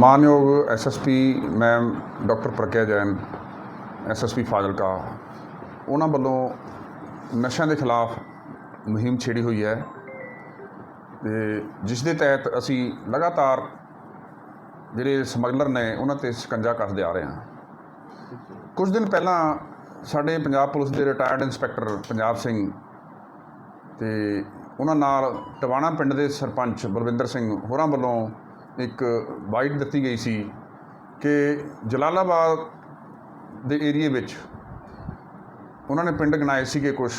ਮਾਨਯੋਗ SSP ma'am doctor Pragya Jain SSP Fazilka, ਉਹਨਾਂ ਵੱਲੋਂ ਨਸ਼ਿਆਂ ਦੇ ਖਿਲਾਫ ਮੁਹਿੰਮ ਛੇੜੀ ਹੋਈ ਹੈ ਤੇ ਜਿਸ ਦੇ ਤਹਿਤ ਅਸੀਂ ਲਗਾਤਾਰ ਜਿਹੜੇ ਸਮਗਲਰ ਨੇ ਉਹਨਾਂ ਤੇ ਸ਼ਿਕੰਜਾ ਕੱਸਦੇ ਆ ਰਹੇ ਹਾਂ। ਕੁਝ ਦਿਨ ਪਹਿਲਾਂ ਸਾਡੇ ਪੰਜਾਬ ਪੁਲਿਸ ਦੇ ਰਿਟਾਇਰਡ ਇੰਸਪੈਕਟਰ ਪੰਜਾਬ ਸਿੰਘ ਤੇ ਉਹਨਾਂ ਨਾਲ ਟਵਾਣਾ ਪਿੰਡ ਦੇ ਸਰਪੰਚ ਬਲਵਿੰਦਰ ਸਿੰਘ ਹੋਰਾਂ ਵੱਲੋਂ ਇੱਕ ਬਾਈਟ ਦਿੱਤੀ ਗਈ ਸੀ ਕਿ ਜਲਾਲਾਬਾਦ ਦੇ ਏਰੀਏ ਵਿੱਚ ਉਹਨਾਂ ਨੇ ਪਿੰਡ ਗਣਾਏ ਸੀਗੇ ਕੁਝ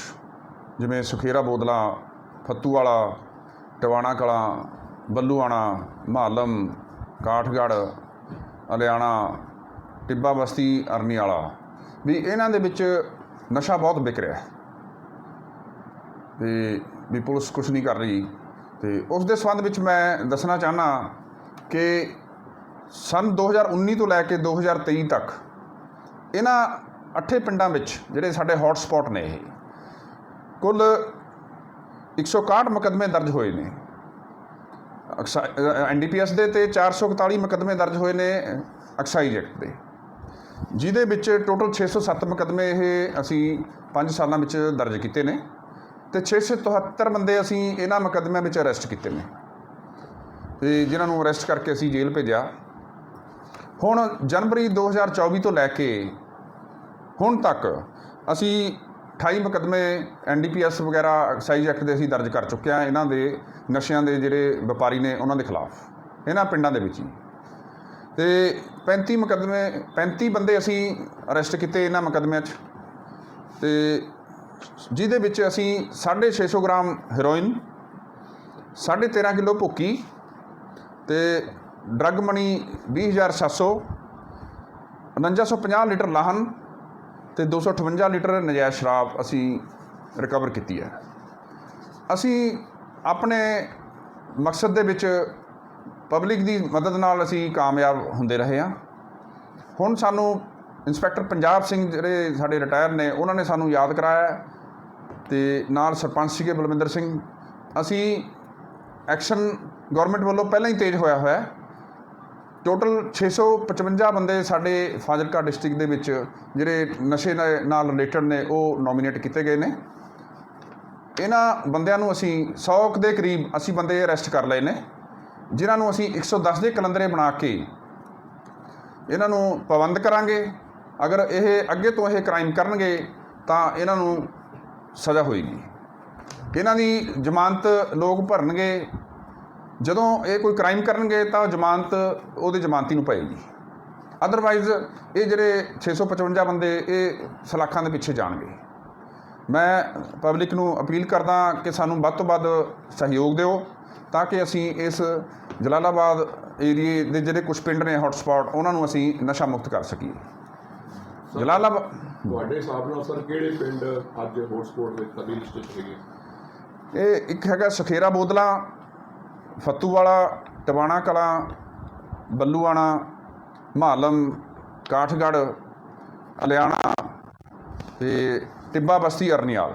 ਜਿਵੇਂ ਸੁਖੇਰਾ ਬੋਦਲਾ ਫੱਤੂ ਵਾਲਾ ਟਵਾਣਾ ਕਲਾਂ ਬੱਲੂਆਣਾ, ਮਹਾਲਮ, ਕਾਠਗੜ੍ਹ ਅਲਿਆਣਾ ਟਿੱਬਾ ਬਸਤੀ ਅਰਨੀ ਵਾਲਾ ਵੀ ਇਹਨਾਂ ਦੇ ਵਿੱਚ ਨਸ਼ਾ ਬਹੁਤ ਵਿਕ ਰਿਹਾ ਹੈ। ਤੇ ਵੀ ਪੁਲਿਸ ਕੁਝ ਨਹੀਂ ਕਰ ਰਹੀ। ਤੇ ਉਸ ਦੇ ਸੰਬੰਧ ਵਿੱਚ ਮੈਂ ਦੱਸਣਾ ਚਾਹਨਾ ਕਿ ਸਨ 2019 ਤੋਂ ਲੈ ਕੇ 2023 ਤੱਕ ਇਹਨਾਂ ਅੱਠੇ ਪਿੰਡਾਂ ਵਿੱਚ ਜਿਹੜੇ ਸਾਡੇ ਹੌਟ ਸਪੌਟ ਨੇ ਇਹ, ਕੁੱਲ 161 ਮੁਕੱਦਮੇ ਦਰਜ ਹੋਏ ਨੇ। ਐਨਡੀਪੀਐਸ ਦੇ ਤੇ 441 ਮੁਕੱਦਮੇ ਦਰਜ ਹੋਏ ਨੇ ਐਕਸਾਈਜ਼ ਐਕਟ ਦੇ। ਜਿਹਦੇ ਵਿੱਚ ਟੋਟਲ 607 ਮੁਕੱਦਮੇ ਇਹ ਅਸੀਂ 5 ਸਾਲਾਂ ਵਿੱਚ ਦਰਜ ਕੀਤੇ ਨੇ ਤੇ 673 ਬੰਦੇ ਅਸੀਂ ਇਹਨਾਂ ਮੁਕੱਦਮਿਆਂ ਵਿੱਚ ਅਰੈਸਟ ਕੀਤੇ ਨੇ। ਤੇ ਜਿਨ੍ਹਾਂ ਨੂੰ ਅਰੈਸਟ ਕਰਕੇ ਅਸੀਂ ਜੇਲ੍ਹ ਭੇਜਿਆ। ਹੁਣ ਜਨਵਰੀ 2024 ਤੋਂ ਲੈ ਕੇ ਹੁਣ ਤੱਕ ਅਸੀਂ 28 ਮੁਕੱਦਮੇ ਐਨਡੀਪੀਐਸ ਵਗੈਰਾ ਐਕਸਾਈਜ਼ ਐਕਟ ਦੇ ਅਸੀਂ ਦਰਜ ਕਰ ਚੁੱਕੇ ਹਾਂ। ਇਹਨਾਂ ਦੇ ਨਸ਼ਿਆਂ ਦੇ ਜਿਹੜੇ ਵਪਾਰੀ ਨੇ ਉਹਨਾਂ ਦੇ ਖਿਲਾਫ, ਇਹਨਾਂ ਪਿੰਡਾਂ ਦੇ ਵਿੱਚ ਹੀ। ਤੇ 35 ਮੁਕੱਦਮੇ 35 ਬੰਦੇ ਅਸੀਂ ਅਰੈਸਟ ਕੀਤੇ ਇਹਨਾਂ ਮੁਕੱਦਮਿਆਂ 'ਚ। ਤੇ ਜਿਹਦੇ ਵਿੱਚ ਅਸੀਂ 650 ਗ੍ਰਾਮ ਹੈਰੋਇਨ 13.5 ਕਿਲੋ ਭੁੱਕੀ ਤੇ ਡਰੱਗ ਮਨੀ 20700 4950 ਲੀਟਰ ਲਾਹਨ ਤੇ 258 ਲੀਟਰ ਨਜਾਇਜ਼ ਸ਼ਰਾਬ ਅਸੀਂ ਰਿਕਵਰ ਕੀਤੀ ਹੈ। ਅਸੀਂ ਆਪਣੇ ਮਕਸਦ ਦੇ ਵਿੱਚ ਪਬਲਿਕ ਦੀ ਮਦਦ ਨਾਲ ਅਸੀਂ ਕਾਮਯਾਬ ਹੁੰਦੇ ਰਹੇ ਹਾਂ। ਹੁਣ ਸਾਨੂੰ ਇੰਸਪੈਕਟਰ ਪੰਜਾਬ ਸਿੰਘ ਜਿਹੜੇ ਸਾਡੇ ਰਿਟਾਇਰ ਨੇ, ਉਹਨਾਂ ਨੇ ਸਾਨੂੰ ਯਾਦ ਕਰਾਇਆ ਤੇ ਨਾਲ ਸਰਪੰਚ ਸੀਗੇ ਬਲਵਿੰਦਰ ਸਿੰਘ। ਅਸੀਂ ਐਕਸ਼ਨ ਗਵਰਨਮੈਂਟ ਵੱਲੋਂ ਪਹਿਲਾਂ ਹੀ ਤੇਜ਼ ਹੋਇਆ ਹੋਇਆ ਹੈ। ਟੋਟਲ 655 ਬੰਦੇ ਸਾਡੇ ਫਾਜ਼ਿਲਕਾ ਡਿਸਟ੍ਰਿਕਟ ਦੇ ਵਿੱਚ ਜਿਹੜੇ ਨਸ਼ੇ ਨਾ- ਨਾਲ ਰਿਲੇਟਡ ਨੇ, ਉਹ ਨੋਮੀਨੇਟ ਕੀਤੇ ਗਏ ਨੇ। ਇਹਨਾਂ ਬੰਦਿਆਂ ਨੂੰ ਅਸੀਂ 100 ਕੁ ਦੇ ਕਰੀਬ ਅਸੀਂ ਬੰਦੇ ਅਰੈਸਟ ਕਰ ਲਏ ਨੇ, ਜਿਨ੍ਹਾਂ ਨੂੰ ਅਸੀਂ 110 ਦੇ ਕਲੰਦਰੇ ਬਣਾ ਕੇ ਇਹਨਾਂ ਨੂੰ ਪਾਬੰਦ ਕਰਾਂਗੇ। ਅਗਰ ਇਹ ਅੱਗੇ ਤੋਂ ਇਹ ਕ੍ਰਾਈਮ ਕਰਨਗੇ, ਤਾਂ ਇਹਨਾਂ ਨੂੰ ਸਜ਼ਾ ਹੋਏਗੀ। ਇਹਨਾਂ ਦੀ ਜ਼ਮਾਨਤ ਲੋਕ ਭਰਨਗੇ। ਜਦੋਂ ਇਹ ਕੋਈ ਕ੍ਰਾਈਮ ਕਰਨਗੇ ਤਾਂ ਜ਼ਮਾਨਤ ਉਹਦੇ ਜ਼ਮਾਨਤੀ ਨੂੰ ਪਏਗੀ ਅਦਰਵਾਈਜ਼ ਇਹ ਜਿਹੜੇ 655 ਬੰਦੇ ਇਹ ਸਲਾਖਾਂ ਦੇ ਪਿੱਛੇ ਜਾਣਗੇ। ਮੈਂ ਪਬਲਿਕ ਨੂੰ ਅਪੀਲ ਕਰਦਾ ਕਿ ਸਾਨੂੰ ਵੱਧ ਤੋਂ ਵੱਧ ਸਹਿਯੋਗ ਦਿਓ ਤਾਂ ਕਿ ਅਸੀਂ ਇਸ ਜਲਾਲਾਬਾਦ ਏਰੀਏ ਦੇ ਜਿਹੜੇ ਕੁਝ ਪਿੰਡ ਨੇ ਹੌਟ ਸਪੌਟ ਉਹਨਾਂ ਨੂੰ ਅਸੀਂ ਨਸ਼ਾ ਮੁਕਤ ਕਰ ਸਕੀਏ। ਜਲਾਲਾਬਾਦ ਤੁਹਾਡੇ ਹਿਸਾਬ ਨਾਲ ਸਰ ਕਿਹੜੇ ਪਿੰਡ ਅੱਜ ਹੌਟਸਪੌਟ ਵਿੱਚ ਤਬਦੀਲ ਸਥਿਤ ਹੈਗੇ ਇਹ ਇੱਕ ਹੈਗਾ ਸਖੇਰਾ ਬੋਦਲਾ ਫੱਤੂਵਾਲਾ ਵਾਲਾ ਕਲਾਂ, ਬੱਲੂਆਣਾ ਮਹਾਲਮ ਕਾਠਗੜ੍ਹ ਅਲਿਆਣਾ ਤੇ ਟਿੱਬਾ ਬਸਤੀ ਅਰਨੀਵਾਲ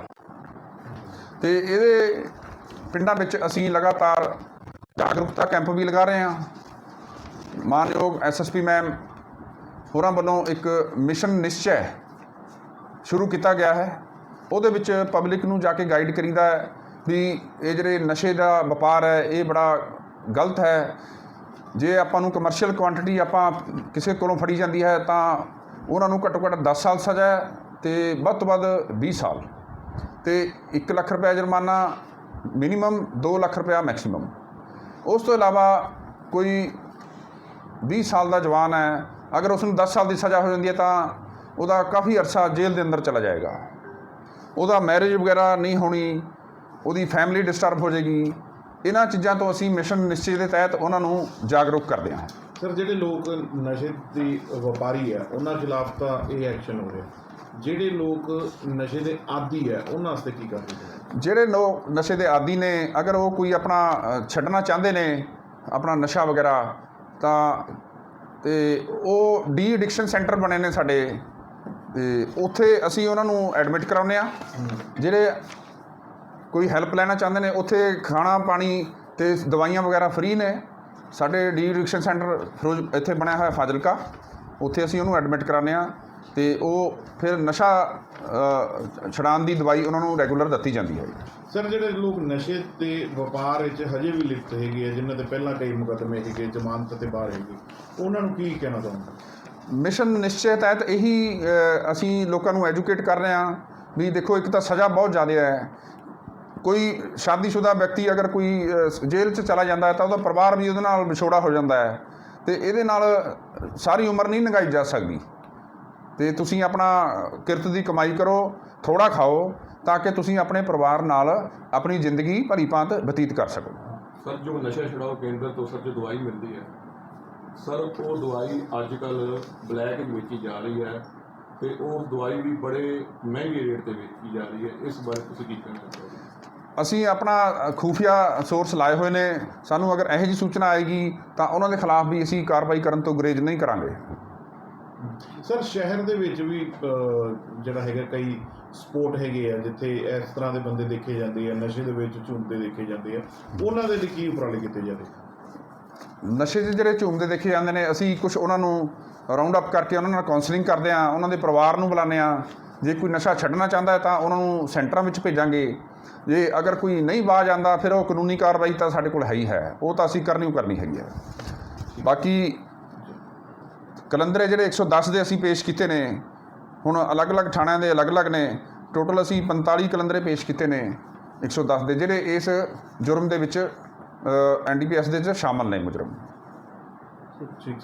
ਤੇ ਇਹਦੇ ਪਿੰਡਾਂ ਵਿੱਚ ਅਸੀਂ ਲਗਾਤਾਰ ਜਾਗਰੂਕਤਾ ਕੈਂਪ ਵੀ ਲਗਾ ਰਹੇ ਹਾਂ। ਮਾਨਯੋਗ ਐਸਐਸਪੀ ਮੈਮ ਹੋਰਾਂ ਵੱਲੋਂ ਇੱਕ ਮਿਸ਼ਨ ਨਿਸ਼ਚੈ ਸ਼ੁਰੂ ਕੀਤਾ ਗਿਆ ਹੈ। ਉਹਦੇ ਵਿੱਚ ਪਬਲਿਕ ਨੂੰ ਜਾ ਕੇ ਗਾਈਡ ਕਰੀਦਾ ਹੈ। ਵੀ ਇਹ ਜਿਹੜੇ ਨਸ਼ੇ ਦਾ ਵਪਾਰ ਹੈ, ਇਹ ਬੜਾ ਗਲਤ ਹੈ। ਜੇ ਆਪਾਂ ਨੂੰ ਕਮਰਸ਼ੀਅਲ ਕੁਆਂਟੀਟੀ ਆਪਾਂ ਕਿਸੇ ਕੋਲੋਂ ਫੜੀ ਜਾਂਦੀ ਹੈ, ਤਾਂ ਉਹਨਾਂ ਨੂੰ ਘੱਟੋ ਘੱਟ 10 ਸਾਲ ਸਜ਼ਾ ਹੈ ਤੇ ਵੱਧ ਤੋਂ ਵੱਧ 20 ਸਾਲ। ਤੇ 1 ਲੱਖ ਰੁਪਏ ਜੁਰਮਾਨਾ ਮਿਨੀਮਮ 2 ਲੱਖ ਰੁਪਏ ਮੈਕਸਿਮਮ ਉਸ ਤੋਂ ਇਲਾਵਾ ਕੋਈ 20 ਸਾਲ ਦਾ ਜਵਾਨ ਹੈ, ਅਗਰ ਉਸ ਨੂੰ 10 ਸਾਲ ਦੀ ਸਜ਼ਾ ਹੋ ਜਾਂਦੀ ਹੈ, ਤਾਂ ਉਹਦਾ ਕਾਫੀ ਅਰਸਾ ਜੇਲ੍ਹ ਦੇ ਅੰਦਰ ਚਲਾ ਜਾਏਗਾ। ਉਹਦਾ ਮੈਰਿਜ ਵਗੈਰਾ ਨਹੀਂ ਹੋਣੀ ਉਹਦੀ ਫੈਮਿਲੀ ਡਿਸਟਰਬ ਹੋ ਜਾਏਗੀ। ਇਹਨਾਂ ਚੀਜ਼ਾਂ ਤੋਂ ਅਸੀਂ ਮਿਸ਼ਨ ਨਿਸ਼ਚੇ ਦੇ ਤਹਿਤ ਉਹਨਾਂ ਨੂੰ ਜਾਗਰੂਕ ਕਰਦੇ ਹਾਂ। ਸਰ ਜਿਹੜੇ ਲੋਕ ਨਸ਼ੇ ਦੀ ਵਪਾਰੀ ਹੈ ਉਹਨਾਂ ਖਿਲਾਫ ਤਾਂ ਇਹ ਐਕਸ਼ਨ ਹੋ ਰਿਹਾ। ਜਿਹੜੇ ਲੋਕ ਨਸ਼ੇ ਦੇ ਆਦੀ ਹੈ ਉਹਨਾਂ ਵਾਸਤੇ ਕੀ ਕਰ ਰਹੇ ਹੋ ਜਿਹੜੇ ਲੋਕ ਨਸ਼ੇ ਦੇ ਆਦੀ ਨੇ ਅਗਰ ਉਹ ਕੋਈ ਆਪਣਾ ਛੱਡਣਾ ਚਾਹੁੰਦੇ ਨੇ ਆਪਣਾ ਨਸ਼ਾ ਵਗੈਰਾ ਤਾਂ ਤੇ ਉਹ ਡੀ ਐਡਿਕਸ਼ਨ ਸੈਂਟਰ ਬਣੇ ਨੇ ਸਾਡੇ। ਤੇ ਉੱਥੇ ਅਸੀਂ ਉਹਨਾਂ ਨੂੰ ਐਡਮਿਟ ਕਰਾਉਂਦੇ ਆ ਜਿਹੜੇ ਕੋਈ ਹੈਲਪ ਲੈਣਾ ਚਾਹੁੰਦੇ ਨੇ ਉੱਥੇ ਖਾਣਾ ਪਾਣੀ ਤੇ ਦਵਾਈਆਂ ਵਗੈਰਾ ਫ੍ਰੀ ਨੇ। ਸਾਡੇ ਡੀ ਐਡਿਕਸ਼ਨ ਸੈਂਟਰ ਫਿਰੋਜ਼ ਇੱਥੇ ਬਣਿਆ ਹੋਇਆ ਫਾਜ਼ਿਲਕਾ। ਉੱਥੇ ਅਸੀਂ ਉਹਨੂੰ ਐਡਮਿਟ ਕਰਾਉਂਦੇ ਆ ਤੇ ਉਹ ਫਿਰ ਨਸ਼ਾ ਛੁਡਾਉਣ ਦੀ ਦਵਾਈ ਉਹਨਾਂ ਨੂੰ ਰੈਗੂਲਰ ਦਿੱਤੀ ਜਾਂਦੀ ਹੈ। ਸਰ ਜਿਹੜੇ ਲੋਕ ਨਸ਼ੇ ਤੇ ਵਪਾਰ ਵਿੱਚ ਹਜੇ ਵੀ ਲਿਪਤ ਹੈਗੇ ਆ ਜਿਨ੍ਹਾਂ ਦੇ ਪਹਿਲਾਂ ਕਈ ਮੁਕੱਦਮੇ ਹੈਗੇ ਜ਼ਮਾਨਤ ਤੇ ਬਾਹਰ ਹੈਗੇ ਉਹਨਾਂ ਨੂੰ ਕੀ ਕਹਿਣਾ ਚਾਹੁੰਦੇ ਮਿਸ਼ਨ ਨਿਸ਼ਚੈ ਤਹਿਤ ਇਹੀ ਅਸੀਂ ਲੋਕਾਂ ਨੂੰ ਐਜੂਕੇਟ ਕਰ ਰਹੇ ਹਾਂ ਵੀ ਦੇਖੋ ਇੱਕ ਤਾਂ ਸਜ਼ਾ ਬਹੁਤ ਜ਼ਿਆਦਾ ਹੈ। ਕੋਈ ਸ਼ਾਦੀशुदा ਵਿਅਕਤੀ ਅਗਰ ਕੋਈ ਜੇਲ੍ਹ 'ਚ ਚਲਾ ਜਾਂਦਾ ਹੈ ਤਾਂ ਉਹਦਾ ਪਰਿਵਾਰ ਵੀ ਉਹਦੇ ਨਾਲ ਵਿਛੋੜਾ ਹੋ ਜਾਂਦਾ ਹੈ ਤੇ ਇਹਦੇ ਨਾਲ ਸਾਰੀ ਉਮਰ ਨਹੀਂ ਲੰਘਾਈ ਜਾ ਸਕਦੀ। ਤੇ ਤੁਸੀਂ ਆਪਣਾ ਕਿਰਤ ਦੀ ਕਮਾਈ ਕਰੋ ਥੋੜਾ ਖਾਓ ਤਾਂ ਕਿ ਤੁਸੀਂ ਆਪਣੇ ਪਰਿਵਾਰ ਨਾਲ ਆਪਣੀ ਜ਼ਿੰਦਗੀ ਭਰੀ ਭਾਂਤ ਬਤੀਤ ਕਰ ਸਕੋ। ਸਰ, ਜੋ ਨਸ਼ਾ ਛੁਡਾਓ ਕੇਂਦਰ ਤੋਂ ਸਰ, ਜੋ ਦਵਾਈ ਮਿਲਦੀ ਹੈ, ਸਰ, ਉਹ ਦਵਾਈ ਅੱਜ ਕੱਲ ਬਲੈਕ ਵੇਚੀ ਜਾ ਰਹੀ ਹੈ ਤੇ ਉਹ ਦਵਾਈ ਵੀ ਬੜੇ ਮਹਿੰਗੇ ਰੇਟ ਤੇ ਵੇਚੀ ਜਾ ਰਹੀ ਹੈ। ਇਸ ਬਾਰੇ ਤੁਸੀਂ ਕੀ ਕਹਿਣਾ ਚਾਹੋਗੇ? ਅਸੀਂ ਆਪਣਾ ਖੂਫੀਆ ਸੋਰਸ ਲਾਏ ਹੋਏ ਨੇ। ਸਾਨੂੰ ਅਗਰ ਇਹੋ ਜਿਹੀ ਸੂਚਨਾ ਆਏਗੀ ਤਾਂ ਉਹਨਾਂ ਦੇ ਖਿਲਾਫ ਵੀ ਅਸੀਂ ਕਾਰਵਾਈ ਕਰਨ ਤੋਂ ਗੁਰੇਜ਼ ਨਹੀਂ ਕਰਾਂਗੇ। ਸਰ ਸ਼ਹਿਰ ਦੇ ਵਿੱਚ ਵੀ ਜਿਹੜਾ ਹੈਗਾ ਕਈ ਸਪੋਰਟ ਹੈਗੇ ਆ ਜਿੱਥੇ ਇਸ ਤਰ੍ਹਾਂ ਦੇ ਬੰਦੇ ਦੇਖੇ ਜਾਂਦੇ ਆ ਨਸ਼ੇ ਦੇ ਵਿੱਚ ਝੂਮਦੇ ਦੇਖੇ ਜਾਂਦੇ ਆ। ਉਹਨਾਂ ਦੇ ਲਈ ਕੀ ਉਪਰਾਲੇ ਕੀਤੇ ਜਾਵੇ ਨਸ਼ੇ ਦੇ ਜਿਹੜੇ ਝੂਮਦੇ ਦੇਖੇ ਜਾਂਦੇ ਨੇ ਅਸੀਂ ਕੁਝ ਉਹਨਾਂ ਨੂੰ ਰਾਉਂਡ ਅਪ ਕਰਕੇ ਉਹਨਾਂ ਨਾਲ ਕਾਉਂਸਲਿੰਗ ਕਰਦੇ ਹਾਂ ਉਹਨਾਂ ਦੇ ਪਰਿਵਾਰ ਨੂੰ ਬੁਲਾਉਂਦੇ ਹਾਂ ਜੇ ਕੋਈ ਨਸ਼ਾ ਛੱਡਣਾ ਚਾਹੁੰਦਾ ਹੈ ਤਾਂ ਉਹਨਾਂ ਨੂੰ ਸੈਂਟਰਾਂ ਵਿੱਚ ਭੇਜਾਂਗੇ। ਜੇ ਅਗਰ ਕੋਈ ਨਹੀਂ ਬਾਜ ਆਂਦਾ ਫਿਰ ਉਹ ਕਾਨੂੰਨੀ ਕਾਰਵਾਈ ਤਾਂ ਸਾਡੇ ਕੋਲ ਹੈ ਹੀ ਹੈ। ਉਹ ਤਾਂ ਅਸੀਂ ਕਰਨੀ ਕਰਨੀ ਹੈਗੀ ਹੈ। ਬਾਕੀ ਕਲੰਦਰੇ ਜਿਹੜੇ 110 ਦੇ ਅਸੀਂ ਪੇਸ਼ ਕੀਤੇ ਨੇ, ਹੁਣ ਅਲੱਗ-ਅਲੱਗ ਥਾਣਿਆਂ ਦੇ ਅਲੱਗ-ਅਲੱਗ ਨੇ, ਟੋਟਲ ਅਸੀਂ 45 ਕਲੰਦਰੇ ਪੇਸ਼ ਕੀਤੇ ਨੇ 110 ਦੇ, ਜਿਹੜੇ ਇਸ ਜੁਰਮ ਦੇ ਵਿੱਚ ਐਨਡੀਪੀਐਸ ਦੇ ਵਿੱਚ ਸ਼ਾਮਲ ਨੇ ਮੁਜਰਮ। ਠੀਕ।